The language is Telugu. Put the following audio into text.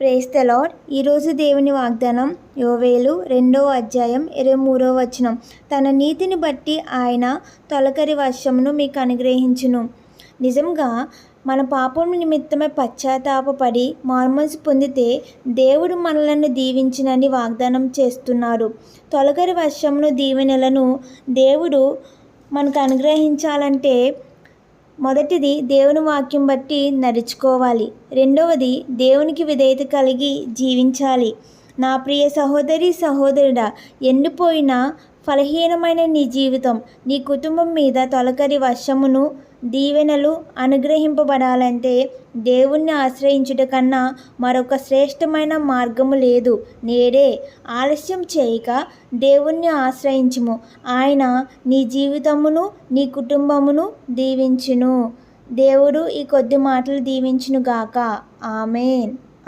ప్రేస్ లాడ్ ఈరోజు దేవుని వాగ్దానం యోవేలు రెండవ అధ్యాయం ఇరవై మూడవ వచనం. తన నీతిని బట్టి ఆయన తొలకరి వర్షమును మీకు అనుగ్రహించును. నిజంగా మన పాపం నిమిత్తమే పశ్చాత్తాపపడి మార్మల్స్ పొందితే దేవుడు మనలను దీవించినని వాగ్దానం చేస్తున్నారు. తొలకరి వర్షమును దీవెనలను దేవుడు మనకు అనుగ్రహించాలంటే మొదటిది దేవుని వాక్యం బట్టి నడుచుకోవాలి. రెండవది దేవునికి విధేయత కలిగి జీవించాలి. నా ప్రియ సహోదరి సహోదరుడా ఎండిపోయిన ఫలహీనమైన నీ జీవితం నీ కుటుంబం మీద తొలకరి వర్షమును దీవెనలు అనుగ్రహింపబడాలంటే దేవుణ్ణి ఆశ్రయించుట కన్నా మరొక శ్రేష్టమైన మార్గము లేదు. నేడే ఆలస్యం చేయక దేవుణ్ణి ఆశ్రయించుము. ఆయన నీ జీవితమును నీ కుటుంబమును దీవించును. దేవుడు ఈ కొద్ది మాటలు దీవించునుగాక. ఆమెన్.